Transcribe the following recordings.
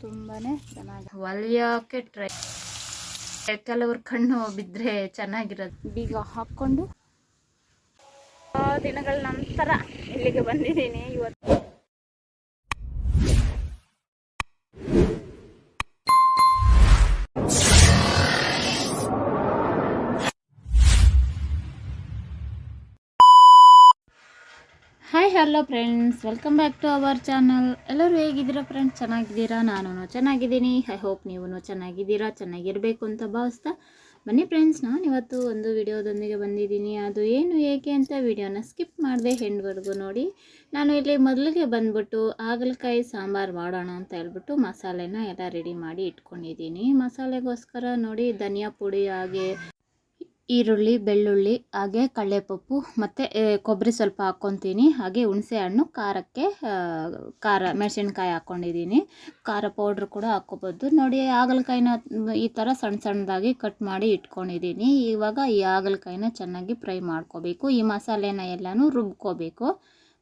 ತುಂಬಾ ಚೆನ್ನಾಗಿ ಹೊಲಿಯೋಕ್ಕೆ ಟ್ರೈ ಕೆಲವ್ರ ಕಣ್ಣು ಬಿದ್ರೆ ಚೆನ್ನಾಗಿರೋದು ಬೀಗ ಹಾಕ್ಕೊಂಡು ಆ ದಿನಗಳ ನಂತರ ಇಲ್ಲಿಗೆ ಬಂದಿದ್ದೀನಿ. ಇವತ್ತು hello friends welcome back to our channel ಎಲ್ಲರೂ ಹೇಗಿದ್ದೀರಾ ಫ್ರೆಂಡ್ಸ್ ಚೆನ್ನಾಗಿದ್ದೀರಾ? ನಾನು ಚೆನ್ನಾಗಿದ್ದೀನಿ. ಐ ಹೋಪ್ ನೀವು ಚೆನ್ನಾಗಿದ್ದೀರಾ, ಚೆನ್ನಾಗಿರಬೇಕು ಅಂತ ಭಾವಿಸ್ತಾ ಬನ್ನಿ ಫ್ರೆಂಡ್ಸ್ ನಾನು ಇವತ್ತು ಒಂದು ವಿಡಿಯೋದೊಂದಿಗೆ ಬಂದಿದ್ದೀನಿ. ಅದು ಏನು ಏಕೆ ಅಂತ ವಿಡಿಯೋನ ಸ್ಕಿಪ್ ಮಾಡಿದೆ ಹೆಣ್ವರೆಗೂ ನೋಡಿ. ನಾನು ಇಲ್ಲಿ ಮೊದಲಿಗೆ ಬಂದ್ಬಿಟ್ಟು ಹಾಗಲಕಾಯಿ ಸಾಂಬಾರು ಮಾಡೋಣ ಅಂತ ಹೇಳ್ಬಿಟ್ಟು ಮಸಾಲೆನ ಎಲ್ಲ ರೆಡಿ ಮಾಡಿ ಇಟ್ಕೊಂಡಿದ್ದೀನಿ. ಮಸಾಲೆಗೋಸ್ಕರ ನೋಡಿ ಧನಿಯಾ ಪುಡಿ ಹಾಗೆ ಈರುಳ್ಳಿ, ಬೆಳ್ಳುಳ್ಳಿ, ಹಾಗೆ ಕಡಲೆಪಪ್ಪು, ಮತ್ತು ಕೊಬ್ಬರಿ ಸ್ವಲ್ಪ ಹಾಕ್ಕೊತೀನಿ. ಹಾಗೆ ಹುಣಸೆ ಹಣ್ಣು ಖಾರಕ್ಕೆ ಖಾರ, ಮೆಣಸಿನ್ಕಾಯಿ ಹಾಕ್ಕೊಂಡಿದ್ದೀನಿ. ಖಾರ ಪೌಡ್ರ್ ಕೂಡ ಹಾಕ್ಕೋಬೋದು. ನೋಡಿ, ಹಾಗಲಕಾಯಿನ, ಈ ಥರ ಸಣ್ಣ ಸಣ್ಣದಾಗಿ ಕಟ್ ಮಾಡಿ ಇಟ್ಕೊಂಡಿದ್ದೀನಿ. ಇವಾಗ ಈ ಹಾಗಲಕಾಯಿನ ಚೆನ್ನಾಗಿ ಫ್ರೈ ಮಾಡ್ಕೋಬೇಕು. ಈ ಮಸಾಲೆನ ಎಲ್ಲನೂ ರುಬ್ಕೋಬೇಕು.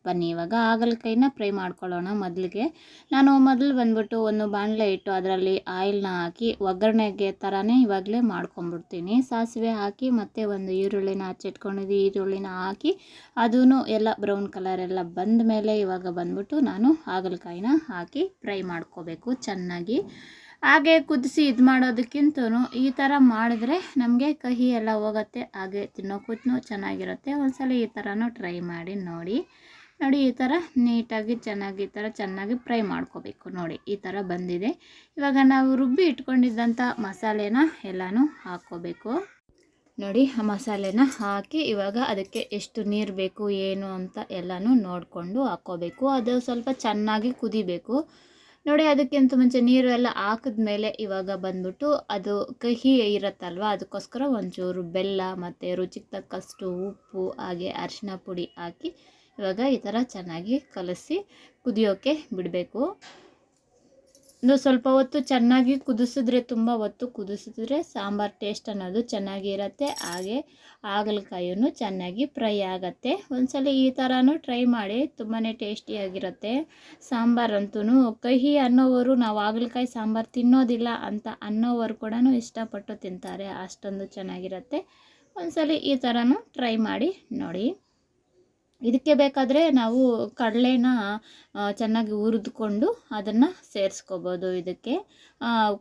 ಬನ್ನಿ, ಇವಾಗ ಹಾಗಲಕಾಯಿನ ಫ್ರೈ ಮಾಡ್ಕೊಳ್ಳೋಣ ಮೊದಲಿಗೆ. ನಾನು ಮೊದಲು ಬಂದ್ಬಿಟ್ಟು ಒಂದು ಬಾಣಲೆ ಇಟ್ಟು ಅದರಲ್ಲಿ ಆಯಿಲ್ನ ಹಾಕಿ ಒಗ್ಗರಣೆಗೆ ಥರನೇ ಇವಾಗಲೇ ಮಾಡ್ಕೊಂಬಿಡ್ತೀನಿ. ಸಾಸಿವೆ ಹಾಕಿ ಮತ್ತು ಒಂದು ಈರುಳ್ಳಿನ ಹಚ್ಚಿಟ್ಕೊಂಡಿದ್ದು. ಈರುಳ್ಳಿನ ಹಾಕಿ ಅದೂ ಎಲ್ಲ ಬ್ರೌನ್ ಕಲರ್ ಎಲ್ಲ ಬಂದ ಮೇಲೆ ಇವಾಗ ಬಂದ್ಬಿಟ್ಟು ನಾನು ಹಾಗಲಕಾಯಿನ ಹಾಕಿ ಫ್ರೈ ಮಾಡ್ಕೋಬೇಕು ಚೆನ್ನಾಗಿ. ಹಾಗೆ ಕುದಿಸಿ ಇದು ಮಾಡೋದಕ್ಕಿಂತ ಈ ಥರ ಮಾಡಿದ್ರೆ ನಮಗೆ ಕಹಿ ಎಲ್ಲ ಹೋಗುತ್ತೆ, ಹಾಗೆ ತಿನ್ನೋಕ್ಕೂ ಚೆನ್ನಾಗಿರುತ್ತೆ. ಒಂದ್ಸಲ ಈ ಥರನೂ ಟ್ರೈ ಮಾಡಿ ನೋಡಿ. ನೋಡಿ, ಈ ಥರ ನೀಟಾಗಿ, ಚೆನ್ನಾಗಿ, ಈ ಥರ ಚೆನ್ನಾಗಿ ಫ್ರೈ ಮಾಡ್ಕೋಬೇಕು. ನೋಡಿ, ಈ ಥರ ಬಂದಿದೆ. ಇವಾಗ ನಾವು ರುಬ್ಬಿ ಇಟ್ಕೊಂಡಿದ್ದಂಥ ಮಸಾಲೆನ ಎಲ್ಲನೂ ಹಾಕ್ಕೋಬೇಕು. ನೋಡಿ, ಆ ಮಸಾಲೆನ ಹಾಕಿ ಇವಾಗ ಅದಕ್ಕೆ ಎಷ್ಟು ನೀರು ಬೇಕು, ಏನು ಅಂತ ಎಲ್ಲನೂ ನೋಡಿಕೊಂಡು ಹಾಕ್ಕೋಬೇಕು. ಅದು ಸ್ವಲ್ಪ ಚೆನ್ನಾಗಿ ಕುದಿಬೇಕು. ನೋಡಿ, ಅದಕ್ಕಿಂತ ಮುಂಚೆ ನೀರು ಎಲ್ಲ ಹಾಕಿದ್ಮೇಲೆ ಇವಾಗ ಬಂದ್ಬಿಟ್ಟು ಅದು ಕಹಿ ಇರುತ್ತಲ್ವ, ಅದಕ್ಕೋಸ್ಕರ ಒಂಚೂರು ಬೆಲ್ಲ ಮತ್ತು ರುಚಿಗೆ ತಕ್ಕಷ್ಟು ಉಪ್ಪು, ಹಾಗೆ ಅರಿಶಿನ ಪುಡಿ ಹಾಕಿ ಇವಾಗ ಈ ಥರ ಚೆನ್ನಾಗಿ ಕಲಸಿ ಕುದಿಯೋಕ್ಕೆ ಬಿಡಬೇಕು. ಇನ್ನು ಸ್ವಲ್ಪ ಹೊತ್ತು ಚೆನ್ನಾಗಿ ಕುದಿಸಿದ್ರೆ ತುಂಬ ಹೊತ್ತು ಕುದಿಸಿದ್ರೆ ಸಾಂಬಾರು ಟೇಸ್ಟ್ ಅನ್ನೋದು ಚೆನ್ನಾಗಿ ಇರುತ್ತೆ. ಹಾಗೆ ಹಾಗಲಕಾಯಿಯೂ ಚೆನ್ನಾಗಿ ಫ್ರೈ ಆಗುತ್ತೆ. ಒಂದ್ಸಲ ಈ ಥರನೂ ಟ್ರೈ ಮಾಡಿ ತುಂಬಾ ಟೇಸ್ಟಿಯಾಗಿರುತ್ತೆ ಸಾಂಬಾರಂತೂ ಕಹಿ ಅನ್ನೋವರು ನಾವು ಹಾಗಲಕಾಯಿ ಸಾಂಬಾರು ತಿನ್ನೋದಿಲ್ಲ ಅಂತ ಅನ್ನೋವರು ಕೂಡ ಇಷ್ಟಪಟ್ಟು ತಿಂತಾರೆ. ಅಷ್ಟೊಂದು ಚೆನ್ನಾಗಿರುತ್ತೆ. ಒಂದ್ಸಲ ಈ ಥರನೂ ಟ್ರೈ ಮಾಡಿ ನೋಡಿ. ಇದಕ್ಕೆ ಬೇಕಾದರೆ ನಾವು ಕಡಲೆನ ಚೆನ್ನಾಗಿ ಹುರಿದುಕೊಂಡು ಅದನ್ನು ಸೇರಿಸ್ಕೋಬೋದು ಇದಕ್ಕೆ.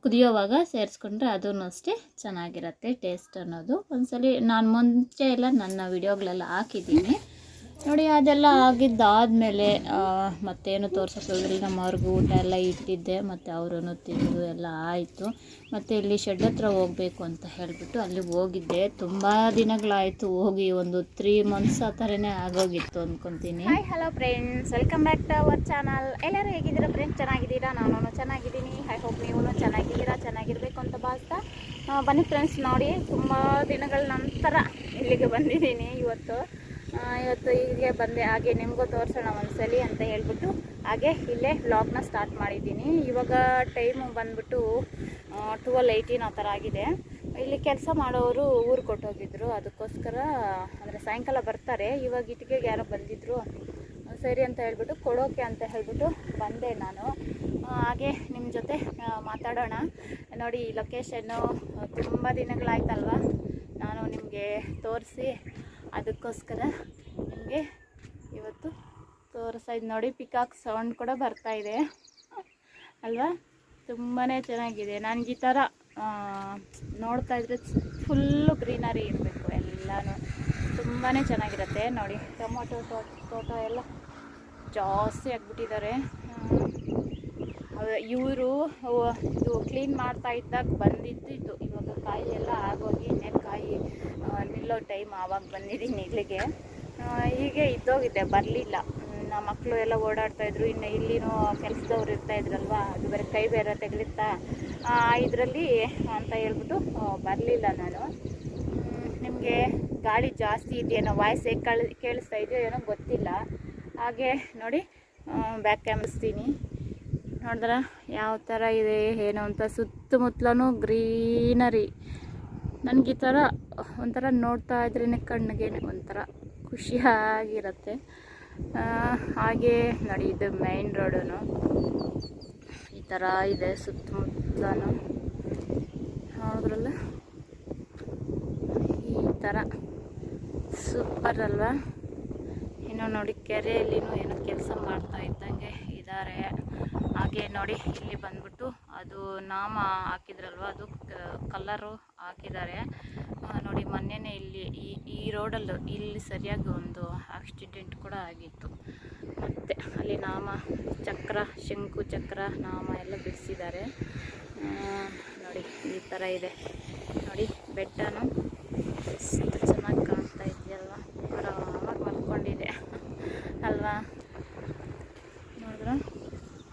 ಕುದಿಯೋವಾಗ ಸೇರಿಸ್ಕೊಂಡ್ರೆ ಅದೂ ಅಷ್ಟೇ ಚೆನ್ನಾಗಿರುತ್ತೆ, ಟೇಸ್ಟ್ ಅನ್ನೋದು. ಒಂದ್ಸಲಿ ನಾನು ಮುಂಚೆ ಎಲ್ಲ ನನ್ನ ವಿಡಿಯೋಗಳೆಲ್ಲ ಹಾಕಿದ್ದೀನಿ. ನೋಡಿ, ಅದೆಲ್ಲ ಆಗಿದ್ದಾದಮೇಲೆ ಮತ್ತೇನು ತೋರ್ಸೋಕ್ಕೋಗಿಲ್ಲ ನಮ್ಮ ಅವ್ರಿಗೆ ಊಟ ಎಲ್ಲ ಇಟ್ಟಿದ್ದೆ, ಮತ್ತು ಅವರು ತಿಂದು ಎಲ್ಲ ಆಯಿತು. ಮತ್ತು ಇಲ್ಲಿ ಶೆಡ್ ಹತ್ರ ಹೋಗಬೇಕು ಅಂತ ಹೇಳಿಬಿಟ್ಟು ಅಲ್ಲಿ ಹೋಗಿದ್ದೆ. ತುಂಬ ದಿನಗಳಾಯಿತು ಹೋಗಿ, ಒಂದು ತ್ರೀ ಮಂತ್ಸ್ ಆ ಥರನೇ ಆಗೋಗಿತ್ತು ಅಂದ್ಕೊತೀನಿ hi hello friends welcome back to our channel ಎಲ್ಲರೂ ಹೇಗಿದ್ದೀರಾ ಫ್ರೆಂಡ್ಸ್ ಚೆನ್ನಾಗಿದ್ದೀರಾ? ನಾನು ಚೆನ್ನಾಗಿದ್ದೀನಿ. ಐ ಹೋಪ್ ನೀವು ಚೆನ್ನಾಗಿದ್ದೀರಾ, ಚೆನ್ನಾಗಿರಬೇಕು ಅಂತ ಭಾವಿಸ್ತಾ ಬನ್ನಿ ಫ್ರೆಂಡ್ಸ್ ನೋಡಿ, ತುಂಬ ದಿನಗಳ ನಂತರ ಇಲ್ಲಿಗೆ ಬಂದಿದ್ದೀನಿ ಇವತ್ತು. ಇವತ್ತು ಹೀಗೆ ಬಂದೆ. ಹಾಗೆ ನಿಮಗೂ ತೋರಿಸೋಣ ಒಂದ್ಸಲಿ ಅಂತ ಹೇಳ್ಬಿಟ್ಟು. ಹಾಗೆ ಇಲ್ಲೇ ವ್ಲಾಗ್ನ ಸ್ಟಾರ್ಟ್ ಮಾಡಿದ್ದೀನಿ. ಇವಾಗ ಟೈಮು ಬಂದ್ಬಿಟ್ಟು ಟುವೆಲ್ ಏಯ್ಟೀನ್ ಆ ಥರ ಆಗಿದೆ. ಇಲ್ಲಿ ಕೆಲಸ ಮಾಡೋರು ಊರು ಕೊಟ್ಟೋಗಿದ್ರು. ಅದಕ್ಕೋಸ್ಕರ, ಅಂದರೆ ಸಾಯಂಕಾಲ ಬರ್ತಾರೆ. ಇವಾಗ ಇಟ್ಟಿಗೆಗೆ ಯಾರೋ ಬಂದಿದ್ರು. ಸರಿ ಅಂತ ಹೇಳ್ಬಿಟ್ಟು, ಕೊಡೋಕೆ ಅಂತ ಹೇಳ್ಬಿಟ್ಟು ಬಂದೆ ನಾನು. ಹಾಗೆ ನಿಮ್ಮ ಜೊತೆ ಮಾತಾಡೋಣ. ನೋಡಿ ಲೊಕೇಶನ್ನು ತುಂಬ ದಿನಗಳಾಯ್ತಲ್ವ? ನಾನು ನಿಮಗೆ ತೋರಿಸಿ ಅದಕ್ಕೋಸ್ಕರ ನಿಮಗೆ ಇವತ್ತು ತೋರಿಸ್ತಾ ನೋಡಿ ಪಿಕಾಕ್ ಸೌಂಡ್ ಕೂಡ ಬರ್ತಾ ಇದೆ. ಅಲ್ವಾ? ತುಂಬಾ ಚೆನ್ನಾಗಿದೆ. ನನಗೆ ಈ ಥರ ನೋಡ್ತಾ ಇದ್ರೆ ಫುಲ್ಲು ಗ್ರೀನರಿ ಇರಬೇಕು ಎಲ್ಲನೂ. ತುಂಬಾ ಚೆನ್ನಾಗಿರುತ್ತೆ. ನೋಡಿ, ಟೊಮೊಟೊ ತೋಟ ಎಲ್ಲ ಜಾಸ್ತಿ ಆಗಿಬಿಟ್ಟಿದ್ದಾರೆ. ಇವರು ಇದು ಕ್ಲೀನ್ ಮಾಡ್ತಾ ಇದ್ದಾಗ ಬಂದಿದ್ದು ಇದು. ಇವಾಗ ಕಾಯಿ ಎಲ್ಲ ಆಗೋಗಿ ಇನ್ನೇನು ಕಾಯಿ ನಿಲ್ಲೋ ಟೈಮ್ ಆವಾಗ ಬಂದಿದ್ದೀನಿ ಇಲ್ಲಿಗೆ. ಹೀಗೆ ಇದ್ದೋಗಿದ್ದೆ ಬರಲಿಲ್ಲ. ನಮ್ಮ ಮಕ್ಕಳು ಎಲ್ಲ ಓಡಾಡ್ತಾ ಇದ್ರು. ಇನ್ನು ಇಲ್ಲಿನೂ ಕೆಲಸದವ್ರು ಇರ್ತಾ ಇದ್ರಲ್ವಾ, ಅದು ಬೇರೆ ಕೈ ಬೇರೆ ತೆಗಲಿತ್ತಾ ಇದರಲ್ಲಿ ಅಂತ ಹೇಳ್ಬಿಟ್ಟು ಬರಲಿಲ್ಲ ನಾನು. ನಿಮಗೆ ಗಾಳಿ ಜಾಸ್ತಿ ಇದೆಯೇನೋ ವಾಯ್ಸ್ ಹೇಗೆ ಕಳ್, ಕೇಳಿಸ್ತಾ ಇದೆಯೋ ಏನೋ ಗೊತ್ತಿಲ್ಲ. ಹಾಗೆ ನೋಡಿ ಬ್ಯಾಕ್ ಕ್ಯಾಮ್ರಿಸ್ತೀನಿ ನೋಡಿದ್ರ? ಯಾವ ಥರ ಇದೆ, ಏನು ಅಂತ. ಸುತ್ತಮುತ್ತಲೂ ಗ್ರೀನರಿ ನನಗೆ ಈ ಥರ ಒಂಥರ ನೋಡ್ತಾ ಇದ್ರೇ ಕಣ್ಣಿಗೆ ಒಂಥರ ಖುಷಿಯಾಗಿರುತ್ತೆ. ಹಾಗೆ ನೋಡಿ, ಇದು ಮೈನ್ ರೋಡು ಈ ಥರ ಇದೆ ಸುತ್ತಮುತ್ತಲೂ. ನೋಡಿದ್ರಲ್ಲ? ಈ ಥರ. ಸೂಪರ್ ಅಲ್ವಾ? ಇನ್ನು ನೋಡಿ, ಕೆರೆಯಲ್ಲಿನೂ ಏನೋ ಕೆಲಸ ಮಾಡ್ತಾ ಇದ್ದಂಗೆ ಇದ್ದಾರೆ. ಹಾಗೆ ನೋಡಿ, ಇಲ್ಲಿ ಬಂದ್ಬಿಟ್ಟು ಅದು ನಾಮ ಹಾಕಿದ್ರಲ್ವ, ಅದು ಕಲ್ಲರು ಹಾಕಿದ್ದಾರೆ. ನೋಡಿ ಮೊನ್ನೆನೇ ಇಲ್ಲಿ ಈ ಈ ರೋಡಲ್ಲೂ ಇಲ್ಲಿ ಸರಿಯಾಗಿ ಒಂದು ಆಕ್ಸಿಡೆಂಟ್ ಕೂಡ ಆಗಿತ್ತು. ಮತ್ತು ಅಲ್ಲಿ ನಾಮ, ಚಕ್ರ, ಶಂಕು, ಚಕ್ರ, ನಾಮ ಎಲ್ಲ ಬಿಡಿಸಿದ್ದಾರೆ. ನೋಡಿ ಈ ಥರ ಇದೆ. ನೋಡಿ ಬೆಟ್ಟನು ಎಷ್ಟು ಚೆನ್ನಾಗಿ ಕಾಣ್ತಾ ಇದೆಯಲ್ವ ಆರಾಮಾಗಿ ಮಲ್ಕೊಂಡಿದೆ ಅಲ್ವಾ ನೋಡಿದ್ರ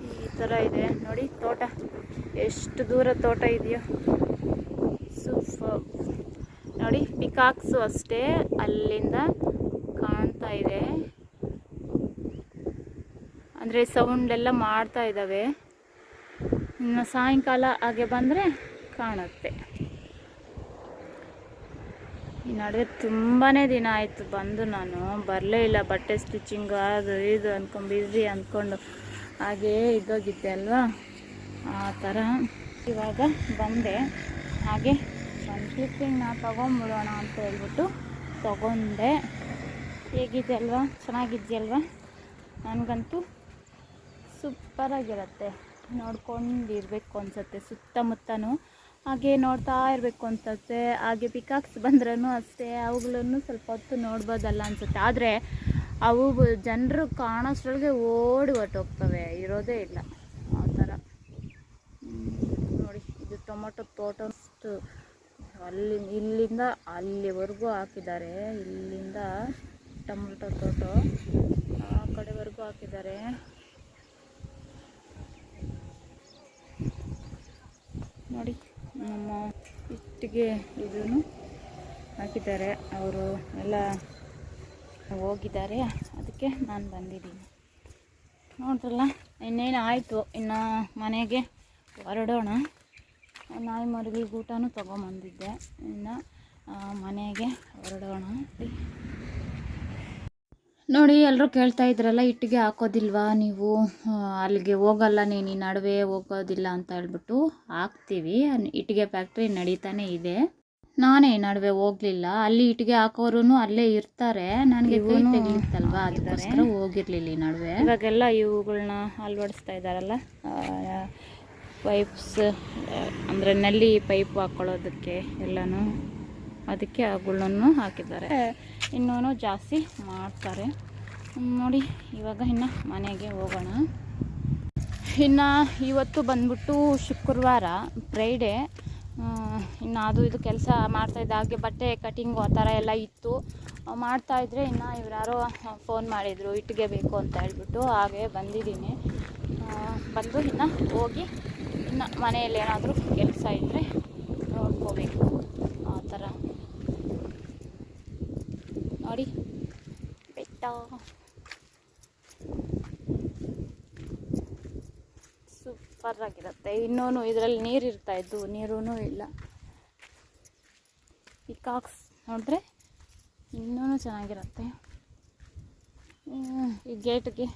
ಈ ಥರ ಇದೆ ನೋಡಿ ತೋಟ ಎಷ್ಟು ದೂರ ತೋಟ ಇದೆಯೋ. ಸೂಪರ್ ನೋಡಿ, ಪಿಕಾಕ್ಸು ಅಷ್ಟೇ ಅಲ್ಲಿಂದ ಕಾಣ್ತಾ ಇದೆ. ಅಂದರೆ ಸೌಂಡ್ ಎಲ್ಲ ಮಾಡ್ತಾ ಇದ್ದಾವೆ. ಇನ್ನು ಸಾಯಂಕಾಲ ಹಾಗೆ ಬಂದರೆ ಕಾಣುತ್ತೆ. ಈ ನಡುವೆ ತುಂಬಾ ದಿನ ಆಯಿತು ಬಂದು ನಾನು. ಬರಲೇ ಇಲ್ಲ, ಬಟ್ಟೆ ಸ್ಟಿಚಿಂಗ್ ಅದು ಇದು ಅಂದ್ಕೊಂಡು ಬ್ಯುಸಿ ಅಂದ್ಕೊಂಡು ಹಾಗೇ ಇದ್ದೋಗಿದ್ದೆ ಅಲ್ವಾ? ಆ ಥರ ಇವಾಗ ಬಂದೆ. ಹಾಗೆ ಒಂದು ನಾ ತೊಗೊಂಬಿಡೋಣ ಅಂತ ಹೇಳ್ಬಿಟ್ಟು ತೊಗೊಂಡೆ. ಹೇಗಿದೆ ಅಲ್ವಾ ಚೆನ್ನಾಗಿದೆಯಲ್ವಾ? ನನಗಂತೂ ಸೂಪರಾಗಿರುತ್ತೆ. ನೋಡ್ಕೊಂಡಿರ್ಬೇಕು ಅನ್ಸುತ್ತೆ ಸುತ್ತಮುತ್ತನೂ. ಹಾಗೆ ನೋಡ್ತಾ ಇರಬೇಕು ಅನ್ಸುತ್ತೆ. ಹಾಗೆ ಪಿಕಾಕ್ಸ್ ಬಂದ್ರೂ ಅಷ್ಟೇ. ಅವುಗಳನ್ನು ಸ್ವಲ್ಪ ಹೊತ್ತು ನೋಡ್ಬೋದಲ್ಲ ಅನ್ಸುತ್ತೆ. ಆದರೆ ಅವು ಜನರು ಕಾಣೋಷ್ಟ್ರೊಳಗೆ ಓಡಿ ಹೊರ್ಟೋಗ್ತವೆ. ಇರೋದೇ ಇಲ್ಲ ಆ ಥರ ಹ್ಮ್, ನೋಡಿ ಇದು ಟೊಮೊಟೊ ತೋಟ ಅಲ್ಲಿ, ಇಲ್ಲಿಂದ ಅಲ್ಲಿವರೆಗೂ ಹಾಕಿದ್ದಾರೆ. ಇಲ್ಲಿಂದ ಟೊಮೊಟೊ ತೋಟ ಆ ಕಡೆವರೆಗೂ ಹಾಕಿದ್ದಾರೆ. ನೋಡಿ, ನಮ್ಮ ಇಟ್ಟಿಗೆ ಇದನ್ನು ಹಾಕಿದ್ದಾರೆ. ಅವರು ಎಲ್ಲ ಹೋಗಿದ್ದಾರೆ. ಅದಕ್ಕೆ ನಾನು ಬಂದಿದ್ದೀನಿ. ನೋಡ್ರಲ್ಲ, ಇನ್ನೇನು ಆಯಿತು? ಇನ್ನು ಮನೆಗೆ ಹೊರಡೋಣ. ನಾಯಿ ಮರಿಗಳಿಗೆ ಊಟನೂ ತೊಗೊಂಬಂದಿದ್ದೆ. ಇನ್ನು ಮನೆಗೆ ಹೊರಡೋಣ ನೋಡಿ ಎಲ್ಲರೂ ಕೇಳ್ತಾ ಇದ್ರಲ್ಲ ಇಟ್ಟಿಗೆ ಹಾಕೋದಿಲ್ವಾ ನೀವು? ಅಲ್ಲಿಗೆ ಹೋಗಲ್ಲ ನೀನು ಈ ನಡುವೆ ಹೋಗೋದಿಲ್ಲ ಅಂತ ಹೇಳ್ಬಿಟ್ಟು ಹಾಕ್ತೀವಿ. ಇಟ್ಟಿಗೆ ಫ್ಯಾಕ್ಟ್ರಿ ನಡೀತಾನೆ ಇದೆ. ನಾನೇ ಈ ನಡುವೆ ಹೋಗ್ಲಿಲ್ಲ. ಅಲ್ಲಿ ಇಟ್ಟಿಗೆ ಹಾಕೋರು ಅಲ್ಲೇ ಇರ್ತಾರೆ. ನನಗೆ ಕೈ ಅದಕ್ಕೋಸ್ಕರ ಹೋಗಿರ್ಲಿಲ್ಲ ಈ ನಡುವೆ. ಇವಾಗೆಲ್ಲ ಇವುಗಳನ್ನ ಅಳವಡಿಸ್ತಾ ಇದ್ದಾರಲ್ಲ? ಪೈಪ್ಸ್ ಅಂದರೆ ನಲ್ಲಿ ಪೈಪ್ ಹಾಕ್ಕೊಳ್ಳೋದಕ್ಕೆ ಎಲ್ಲನೂ ಅದಕ್ಕೆ ಆ ಗುಳ್ಳನ್ನು ಹಾಕಿದ್ದಾರೆ ಇನ್ನೂ ಜಾಸ್ತಿ ಮಾಡ್ತಾರೆ. ನೋಡಿ ಇವಾಗ ಇನ್ನು ಮನೆಗೆ ಹೋಗೋಣ. ಇನ್ನು ಇವತ್ತು ಬಂದ್ಬಿಟ್ಟು ಶುಕ್ರವಾರ ಫ್ರೈಡೇ ಇನ್ನು ಅದು ಇದು ಕೆಲಸ ಮಾಡ್ತಾಯಿದ್ದ ಹಾಗೆ ಬಟ್ಟೆ ಕಟಿಂಗು ಆ ಥರ ಎಲ್ಲ ಇತ್ತು. ಮಾಡ್ತಾಯಿದ್ರೆ ಇನ್ನು ಇವ್ರು ಯಾರೋ ಫೋನ್ ಮಾಡಿದರು ಇಟ್ಟಿಗೆ ಬೇಕು ಅಂತ ಹೇಳ್ಬಿಟ್ಟು ಹಾಗೆ ಬಂದಿದ್ದೀನಿ. ಬಂದು ಇನ್ನು ಹೋಗಿ ಇನ್ನು ಮನೆಯಲ್ಲಿ ಏನಾದರೂ ಕೆಲಸ ಇದ್ದರೆ ನೋಡ್ಕೋಬೇಕು. ಆ ಥರ. ನೋಡಿ. ಬೆಟ್ಟ. ಸೂಪರ್ ಆಗಿರುತ್ತೆ. ಇನ್ನೂ ಇದರಲ್ಲಿ ನೀರು ಇರ್ತಾ ಇದ್ದು ನೀರೂ ಇಲ್ಲ. ಪಿಕಾಕ್ಸ್ ನೋಡಿದ್ರೆ ಇನ್ನೂ ಚೆನ್ನಾಗಿರುತ್ತೆ. ಈ ಗೇಟ್ಗೆ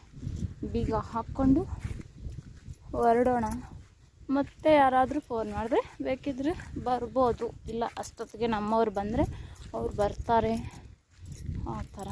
ಬೀಗ ಹಾಕ್ಕೊಂಡು ಹೊರಡೋಣ. ಮತ್ತೆ ಯಾರಾದರೂ ಫೋನ್ ಮಾಡಿದ್ರೆ ಬೇಕಿದ್ರೆ ಬರ್ಬೋದು. ಇಲ್ಲ ಅಷ್ಟೊತ್ತಿಗೆ ನಮ್ಮವ್ರು ಬಂದರೆ ಅವ್ರು ಬರ್ತಾರೆ. ಆ ಥರ.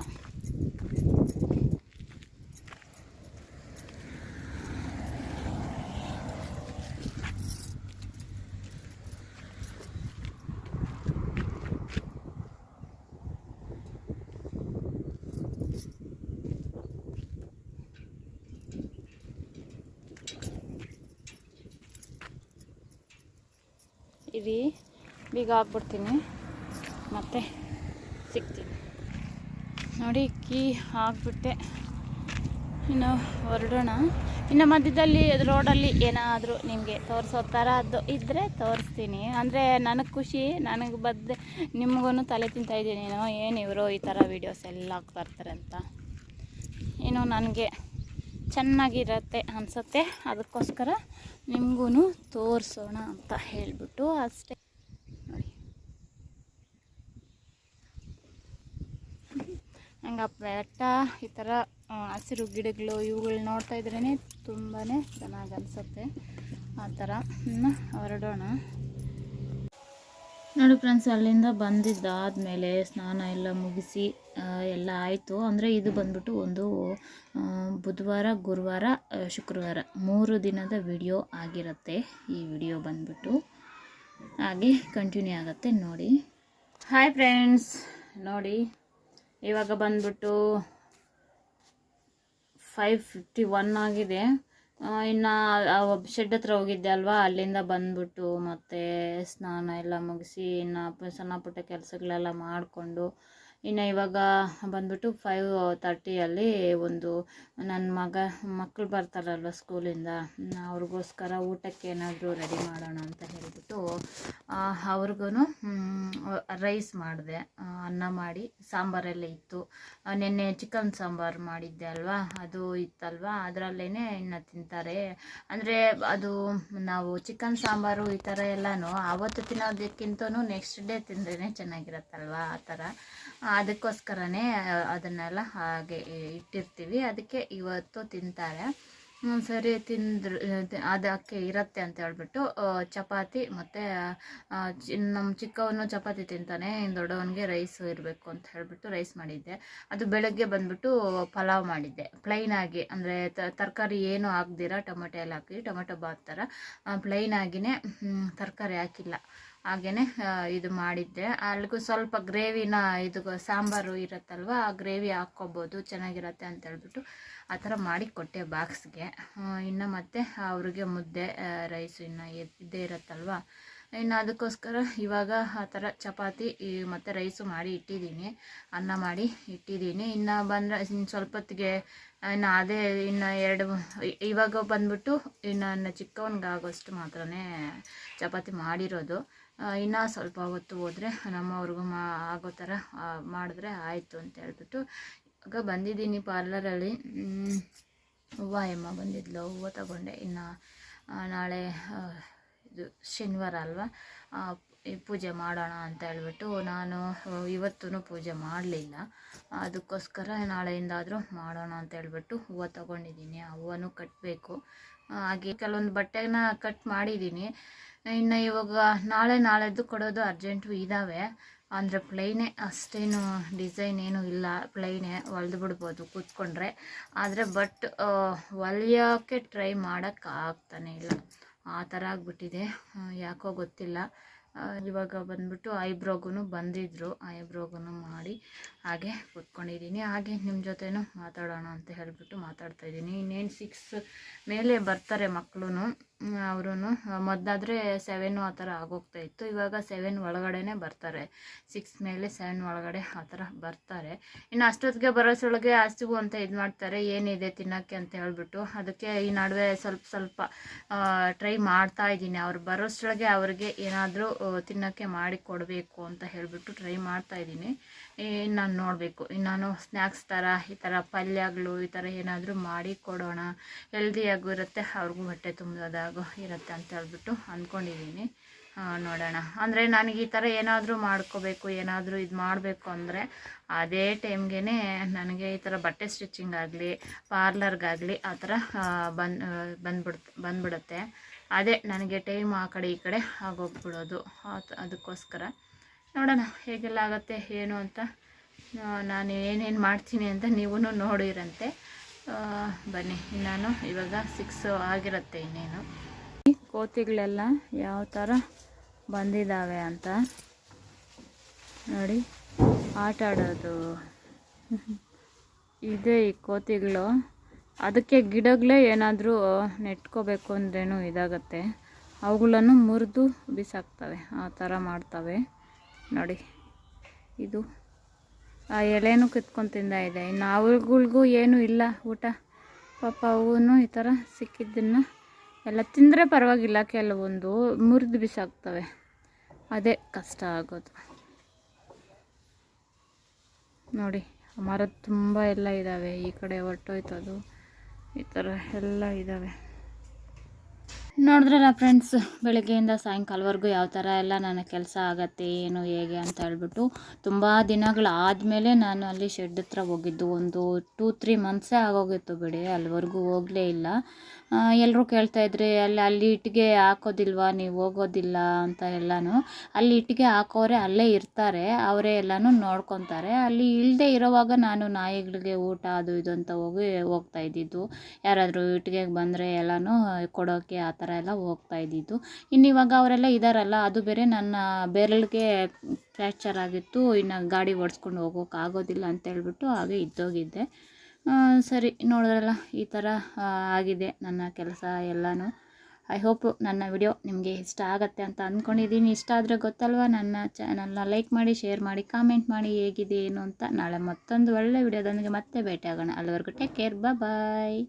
ಬೀಗ ಹಾಕ್ಬಿಡ್ತೀನಿ. ಮತ್ತೆ ಸಿಗ್ತೀನಿ. ನೋಡಿ, ಕೀ ಹಾಕ್ಬಿಟ್ಟೆ. ಇನ್ನು ಹೊರಡೋಣ. ಇನ್ನು ಮಧ್ಯದಲ್ಲಿ ರೋಡಲ್ಲಿ ಏನಾದರೂ ನಿಮಗೆ ತೋರಿಸೋ ಥರದ್ದು ಇದ್ದರೆ ತೋರಿಸ್ತೀನಿ. ಅಂದರೆ ನನಗೆ ಖುಷಿ, ನನಗೆ ಬದ್ದೆ ನಿಮಗೂ ತಲೆ ತಿಂತಾಯಿದ್ದೀನಿ ಏನೋ, ಏನು ಇವರು ಈ ಥರ ವೀಡಿಯೋಸ್ ಎಲ್ಲ ಹಾಕ್ತಾಯಿರ್ತಾರೆ ಅಂತ. ಏನು ನನಗೆ ಚೆನ್ನಾಗಿರತ್ತೆ ಅನಿಸುತ್ತೆ. ಅದಕ್ಕೋಸ್ಕರ ನಿಮಗೂ ತೋರಿಸೋಣ ಅಂತ ಹೇಳಿಬಿಟ್ಟು ಅಷ್ಟೇ. ನಂಗೆ ಬೆಟ್ಟ, ಈ ಥರ ಹಸಿರು ಗಿಡಗಳು ಇವುಗಳು ನೋಡ್ತಾ ಇದ್ರೇ ತುಂಬಾ ಚೆನ್ನಾಗಿ ಅನಿಸುತ್ತೆ. ಆ ಥರ. ಹೊರಡೋಣ. ನೋಡಿ ಫ್ರೆಂಡ್ಸ್ ಅಲ್ಲಿಂದ ಬಂದಿದ್ದಾದಮೇಲೆ ಸ್ನಾನ ಎಲ್ಲ ಮುಗಿಸಿ ಎಲ್ಲ ಆಯಿತು. ಅಂದರೆ ಇದು ಬಂದ್ಬಿಟ್ಟು ಒಂದು ಬುಧವಾರ, ಗುರುವಾರ ಶುಕ್ರವಾರ ಮೂರು ದಿನದ ವಿಡಿಯೋ ಆಗಿರುತ್ತೆ ಈ ವಿಡಿಯೋ ಬಂದ್ಬಿಟ್ಟು. ಹಾಗೆ ಕಂಟಿನ್ಯೂ ಆಗುತ್ತೆ ನೋಡಿ. ಹಾಯ್ ಫ್ರೆಂಡ್ಸ್ ನೋಡಿ ಇವಾಗ ಬಂದ್ಬಿಟ್ಟು ಫೈವ್ ಫಿಫ್ಟಿ ಒನ್ ಆಗಿದೆ. ಇನ್ನು ಶೆಡ್ ಹತ್ರ ಹೋಗಿದ್ದೆ ಅಲ್ವಾ? ಅಲ್ಲಿಂದ ಬಂದ್ಬಿಟ್ಟು ಮತ್ತೆ ಸ್ನಾನ ಎಲ್ಲ ಮುಗಿಸಿ ಇನ್ನು ಸಣ್ಣ ಪುಟ್ಟ ಕೆಲಸಗಳೆಲ್ಲ ಮಾಡಿಕೊಂಡು ಇನ್ನು ಇವಾಗ ಬಂದ್ಬಿಟ್ಟು ಫೈವ್ ತರ್ಟಿಯಲ್ಲಿ ಒಂದು ನನ್ನ ಮಗ ಮಕ್ಕಳು ಬರ್ತಾರಲ್ವ ಸ್ಕೂಲಿಂದ ಅವ್ರಿಗೋಸ್ಕರ ಊಟಕ್ಕೆ ಏನಾದರೂ ರೆಡಿ ಮಾಡೋಣ ಅಂತ ಹೇಳಿಬಿಟ್ಟು ಅವ್ರಿಗೂ ರೈಸ್ ಮಾಡಿದೆ. ಅನ್ನ ಮಾಡಿ, ಸಾಂಬಾರೆಲ್ಲ ಇತ್ತು. ನಿನ್ನೆ ಚಿಕನ್ ಸಾಂಬಾರು ಮಾಡಿದ್ದೆ ಅಲ್ವಾ? ಅದು ಇತ್ತಲ್ವಾ? ಅದರಲ್ಲೇ ಇನ್ನು ತಿಂತಾರೆ. ಅಂದರೆ ಅದು ನಾವು ಚಿಕನ್ ಸಾಂಬಾರು ಈ ಥರ ಎಲ್ಲನೂ ಆವತ್ತು ತಿನ್ನೋದಕ್ಕಿಂತನೂ ನೆಕ್ಸ್ಟ್ ಡೇ ತಿಂದ್ರೇ ಚೆನ್ನಾಗಿರತ್ತಲ್ವಾ ಆ ಥರ ಅದಕ್ಕೋಸ್ಕರನೇ ಅದನ್ನೆಲ್ಲ ಹಾಗೆ ಇಟ್ಟಿರ್ತೀವಿ. ಅದಕ್ಕೆ ಇವತ್ತು ತಿಂತಾರೆ. ಸರಿ ತಿಂದ್ರು, ಅದಕ್ಕೆ ಇರತ್ತೆ ಅಂತ ಹೇಳ್ಬಿಟ್ಟು ಚಪಾತಿ ಮತ್ತು ನಮ್ಮ ಚಿಕ್ಕವನು ಚಪಾತಿ ತಿಂತಾನೆ ದೊಡ್ಡವನಿಗೆ ರೈಸ್ ಇರಬೇಕು ಅಂತ ಹೇಳಿಬಿಟ್ಟು ರೈಸ್ ಮಾಡಿದ್ದೆ. ಅದು ಬೆಳಗ್ಗೆ ಬಂದುಬಿಟ್ಟು ಪಲಾವ್ ಮಾಡಿದ್ದೆ. ಪ್ಲೈನಾಗಿ ಅಂದರೆ ತರಕಾರಿ ಏನು ಹಾಕ್ದಿರ ಟೊಮೆಟೊ ಎಲ್ಲ ಹಾಕಿ ಟೊಮೆಟೊ ಬಾತ್ ಥರ ಪ್ಲೈನಾಗಿಯೇ ತರಕಾರಿ ಹಾಕಿಲ್ಲ. ಹಾಗೇನೆ ಇದು ಮಾಡಿದ್ದೆ. ಅಲ್ಲಿಗೂ ಸ್ವಲ್ಪ ಗ್ರೇವಿನ ಇದು ಸಾಂಬಾರು ಇರುತ್ತಲ್ವ, ಆ ಗ್ರೇವಿ ಹಾಕ್ಕೊಬೋದು, ಚೆನ್ನಾಗಿರತ್ತೆ ಅಂತ ಹೇಳ್ಬಿಟ್ಟು ಆ ಥರ ಮಾಡಿ ಕೊಟ್ಟೆ ಬಾಕ್ಸ್ಗೆ. ಇನ್ನು ಮತ್ತೆ ಅವ್ರಿಗೆ ಮುದ್ದೆ ರೈಸು ಇನ್ನು ಇದ್- ಇದ್ದೇ ಇರುತ್ತಲ್ವ. ಇನ್ನು ಅದಕ್ಕೋಸ್ಕರ ಇವಾಗ ಆ ಥರ ಚಪಾತಿ ಮತ್ತು ರೈಸು ಮಾಡಿ ಇಟ್ಟಿದ್ದೀನಿ. ಅನ್ನ ಮಾಡಿ ಇಟ್ಟಿದ್ದೀನಿ. ಇನ್ನು ಬಂದರೆ ಇನ್ನು ಸ್ವಲ್ಪ ಹೊತ್ತಿಗೆ ಇನ್ನು ಅದೇ ಇನ್ನು ಎರಡು ಇವಾಗ ಬಂದ್ಬಿಟ್ಟು ಇನ್ನು ಚಿಕ್ಕವನಿಗಾಗೋಷ್ಟು ಮಾತ್ರನೇ ಚಪಾತಿ ಮಾಡಿರೋದು. ಇನ್ನು ಸ್ವಲ್ಪ ಹೊತ್ತು ಹೋದರೆ ನಮ್ಮವ್ರಿಗೂ ಮಾ, ಆಗೋ ಥರ ಮಾಡಿದ್ರೆ ಆಯಿತು ಅಂತ ಹೇಳ್ಬಿಟ್ಟು ಆಗ ಬಂದಿದ್ದೀನಿ ಪಾರ್ಲರಲ್ಲಿ. ಹೂವ ಎಮ್ಮ ಬಂದಿದ್ಲು, ಹೂವು ತಗೊಂಡೆ. ಇನ್ನು ನಾಳೆ ಇದು ಶನಿವಾರ ಅಲ್ವಾ? ಪೂಜೆ ಮಾಡೋಣ ಅಂತ ಹೇಳ್ಬಿಟ್ಟು ನಾನು ಇವತ್ತೂ ಪೂಜೆ ಮಾಡಲಿಲ್ಲ. ಅದಕ್ಕೋಸ್ಕರ ನಾಳೆಯಿಂದಾದರೂ ಮಾಡೋಣ ಅಂತ ಹೇಳ್ಬಿಟ್ಟು ಹೂವು ತಗೊಂಡಿದ್ದೀನಿ. ಆ ಹೂವನೂ ಕಟ್ಟಬೇಕು ಹಾಗೆ ಕೆಲವೊಂದು ಬಟ್ಟೆನ ಕಟ್ ಮಾಡಿದ್ದೀನಿ ಇನ್ನು ಇವಾಗ ನಾಳೆ ನಾಳೆದ್ದು ಕೊಡೋದು ಅರ್ಜೆಂಟು ಇದ್ದಾವೆ ಅಂದರೆ ಪ್ಲೈನೇ ಅಷ್ಟೇನು ಡಿಸೈನ್ ಏನೂ ಇಲ್ಲ. ಪ್ಲೈನೇ ಹೊಲ್ದು ಬಿಡ್ಬೋದು ಕೂತ್ಕೊಂಡ್ರೆ. ಆದರೆ ಬಟ್ ಹೊಲಿಯೋಕ್ಕೆ ಟ್ರೈ ಮಾಡೋಕ್ಕಾಗ್ತಾನೆ ಇಲ್ಲ. ಆ ಥರ ಆಗಿಬಿಟ್ಟಿದೆ. ಯಾಕೋ ಗೊತ್ತಿಲ್ಲ. ಇವಾಗ ಬಂದ್ಬಿಟ್ಟು ಐಬ್ರೋಗೂ ಬಂದಿದ್ದರು ಐಬ್ರೋಗೂ ಮಾಡಿ ಹಾಗೆ ಕೂತ್ಕೊಂಡಿದ್ದೀನಿ. ಹಾಗೆ ನಿಮ್ಮ ಜೊತೆನೂ ಮಾತಾಡೋಣ ಅಂತ ಹೇಳಿಬಿಟ್ಟು ಮಾತಾಡ್ತಾ ಇದ್ದೀನಿ. ಇನ್ನೇನು ಸಿಕ್ಸ್ ಮೇಲೆ ಬರ್ತಾರೆ ಮಕ್ಕಳು ಅವರು ಮೊದಲಾದರೆ ಸೆವೆನ್ನು ಆ ಥರ ಆಗೋಗ್ತಾ ಇತ್ತು. ಇವಾಗ ಸೆವೆನ್ ಒಳಗಡೆನೇ ಬರ್ತಾರೆ. ಸಿಕ್ಸ್ ಮೇಲೆ ಸೆವೆನ್ ಒಳಗಡೆ ಆ ಥರ ಬರ್ತಾರೆ. ಇನ್ನು ಅಷ್ಟೊತ್ತಿಗೆ ಬರೋಸೊಳಗೆ ಹಸಿವು ಅಂತ ಇದು ಮಾಡ್ತಾರೆ. ಏನಿದೆ ತಿನ್ನೋಕ್ಕೆ ಅಂತ ಹೇಳ್ಬಿಟ್ಟು. ಅದಕ್ಕೆ ಈ ನಡುವೆ ಸ್ವಲ್ಪ ಸ್ವಲ್ಪ ಟ್ರೈ ಮಾಡ್ತಾ ಇದ್ದೀನಿ. ಅವ್ರು ಬರೋಷ್ಟೊಳಗೆ ಅವ್ರಿಗೆ ಏನಾದರೂ ತಿನ್ನೋಕ್ಕೆ ಮಾಡಿ ಕೊಡಬೇಕು ಅಂತ ಹೇಳಿಬಿಟ್ಟು ಟ್ರೈ ಮಾಡ್ತಾ ಇದ್ದೀನಿ. ನಾನು ನೋಡಬೇಕು. ನಾನು ಸ್ನ್ಯಾಕ್ಸ್ ಥರ, ಈ ಥರ ಪಲ್ಯಗಳು, ಈ ಥರ ಏನಾದರೂ ಮಾಡಿ ಕೊಡೋಣ. ಹೆಲ್ದಿಯಾಗೂ ಇರುತ್ತೆ. ಅವ್ರಿಗೂ ಹೊಟ್ಟೆ ತುಂಬೋದಾಗೂ ಇರುತ್ತೆ ಅಂತ ಹೇಳ್ಬಿಟ್ಟು ಅಂದ್ಕೊಂಡಿದ್ದೀನಿ. ನೋಡೋಣ. ಅಂದರೆ ನನಗೆ ಈ ಥರ ಏನಾದರೂ ಮಾಡ್ಕೋಬೇಕು, ಏನಾದರೂ ಇದು ಮಾಡಬೇಕು ಅಂದರೆ ಅದೇ ಟೈಮ್ಗೆ ನನಗೆ ಈ ಥರ ಬಟ್ಟೆ ಸ್ಟಿಚಿಂಗ್ ಆಗಲಿ, ಪಾರ್ಲರ್ಗಾಗಲಿ ಆ ಥರ ಬಂದು ಬಂದ್ಬಿಡ್ ಬಂದ್ಬಿಡುತ್ತೆ. ಅದೇ ನನಗೆ ಟೈಮ್ ಆ ಕಡೆ ಈ ಕಡೆ ಆಗೋಗ್ಬಿಡೋದು. ಅದಕ್ಕೋಸ್ಕರ ನೋಡೋಣ ಹೇಗೆಲ್ಲ ಆಗುತ್ತೆ, ಏನು ಅಂತ ನಾನು ಏನೇನು ಮಾಡ್ತೀನಿ ಅಂತ ನೀವೂ ನೋಡಿರಂತೆ. ಬನ್ನಿ, ನಾನು ಇವಾಗ ಸಿಕ್ಸ್ ಆಗಿರುತ್ತೆ ಇನ್ನೇನು. ಈ ಕೋತಿಗಳೆಲ್ಲ ಯಾವ ಥರ ಬಂದಿದ್ದಾವೆ ಅಂತ ನೋಡಿ, ಆಟ ಆಡೋದು. ಇದೆ ಈ ಕೋತಿಗಳು. ಅದಕ್ಕೆ ಗಿಡಗಳೇ ಏನಾದರೂ ನೆಟ್ಕೋಬೇಕು ಅಂದ್ರೇನು ಇದಾಗತ್ತೆ. ಅವುಗಳನ್ನು ಮುರಿದು ಬಿಸಾಕ್ತವೆ, ಆ ಥರ ಮಾಡ್ತವೆ. ನೋಡಿ, ಇದು ಆ ಎಲೆನೂ ಕಿತ್ಕೊಂಡು ಇದೆ. ಇನ್ನು ಅವುಗಳಿಗೂ ಏನೂ ಇಲ್ಲ ಊಟ. ಪಾಪ ಅವೂ ಈ ಥರ ಸಿಕ್ಕಿದ್ದನ್ನು ಎಲ್ಲ ತಿಂದರೆ ಪರವಾಗಿಲ್ಲ ಕೆಲವೊಂದು. ಮುರಿದು ಬಿಸಾಕ್ತವೆ. ಅದೇ ಕಷ್ಟ ಆಗೋದು. ನೋಡಿ ಮರದ ತುಂಬ ಎಲ್ಲ ಇದ್ದಾವೆ. ಈ ಕಡೆ ಹೊರ್ಟೋಯ್ತದು. ಈ ಥರ ಎಲ್ಲ ಇದ್ದಾವೆ. ನೋಡಿದ್ರಲ್ಲ ಫ್ರೆಂಡ್ಸ್ ಬೆಳಗ್ಗೆಯಿಂದ ಸಾಯಂಕಾಲವರೆಗೂ ಯಾವ ಥರ ಎಲ್ಲ ನನ್ನ ಕೆಲಸ ಆಗತ್ತೆ, ಏನು ಹೇಗೆ ಅಂತ ಹೇಳ್ಬಿಟ್ಟು ತುಂಬ ದಿನಗಳಾದಮೇಲೆ ನಾನು ಅಲ್ಲಿ ಶೆಡ್ ಹತ್ರ ಹೋಗಿದ್ದು. ಒಂದು ಟೂ ತ್ರೀ ಮಂತ್ಸೇ ಆಗೋಗಿತ್ತು ಬಿಡಿ, ಅಲ್ಲಿವರೆಗೂ ಹೋಗಲೇ ಇಲ್ಲ. ಎಲ್ಲರೂ ಕೇಳ್ತಾ ಇದ್ರಿ, ಅಲ್ಲಿ ಅಲ್ಲಿ ಇಟ್ಟಿಗೆ ಹಾಕೋದಿಲ್ವಾ, ನೀವು ಹೋಗೋದಿಲ್ಲ ಅಂತ ಎಲ್ಲಾನು. ಅಲ್ಲಿ ಇಟ್ಟಿಗೆ ಹಾಕೋರೆ ಅಲ್ಲೇ ಇರ್ತಾರೆ, ಅವರೇ ಎಲ್ಲನೂ ನೋಡ್ಕೊತಾರೆ. ಅಲ್ಲಿ ಇಲ್ಲದೆ ಇರೋವಾಗ ನಾನು ನಾಯಿಗಳಿಗೆ ಊಟ, ಅದು, ಇದು ಅಂತ ಹೋಗಿ ಹೋಗ್ತಾ ಇದ್ದಿದ್ದು. ಯಾರಾದರೂ ಇಟ್ಟಿಗೆಗೆ ಬಂದರೆ ಎಲ್ಲನೂ ಕೊಡೋಕ್ಕೆ ಆ ಎಲ್ಲ ಹೋಗ್ತಾ ಇದ್ದಿದ್ದು. ಇನ್ನು ಇವಾಗ ಅವರೆಲ್ಲ ಇದ್ದಾರಲ್ಲ ಅದು ಬೇರೆ ನನ್ನ ಬೆರಳಿಗೆ ಫ್ರ್ಯಾಕ್ಚರ್ ಆಗಿತ್ತು, ಇನ್ನು ಗಾಡಿ ಓಡಿಸ್ಕೊಂಡು ಹೋಗೋಕೆ ಆಗೋದಿಲ್ಲ ಅಂತ ಹೇಳ್ಬಿಟ್ಟು ಹಾಗೆ ಇದ್ದೋಗಿದ್ದೆ. ಸರಿ, ನೋಡಿದ್ರಲ್ಲ, ಈ ಥರ ಆಗಿದೆ ನನ್ನ ಕೆಲಸ ಎಲ್ಲನೂ. ಐ ಹೋಪ್ ನನ್ನ ವಿಡಿಯೋ ನಿಮಗೆ ಇಷ್ಟ ಆಗುತ್ತೆ ಅಂತ ಅಂದ್ಕೊಂಡಿದ್ದೀನಿ ಇಷ್ಟ ಆದರೆ ಗೊತ್ತಲ್ವ, ನನ್ನ ಚಾನಲ್ನ ಲೈಕ್ ಮಾಡಿ ಶೇರ್ ಮಾಡಿ ಕಾಮೆಂಟ್ ಮಾಡಿ ಹೇಗಿದೆ, ಏನು ಅಂತ ನಾಳೆ ಮತ್ತೊಂದು ಒಳ್ಳೆ ವಿಡಿಯೋದೊಂದಿಗೆ ಮತ್ತೆ ಭೇಟಿ ಆಗೋಣ ಅಲ್ಲಿವರೆಗೂ ಟೇಕ್ ಕೇರ್ ಬಾಯ್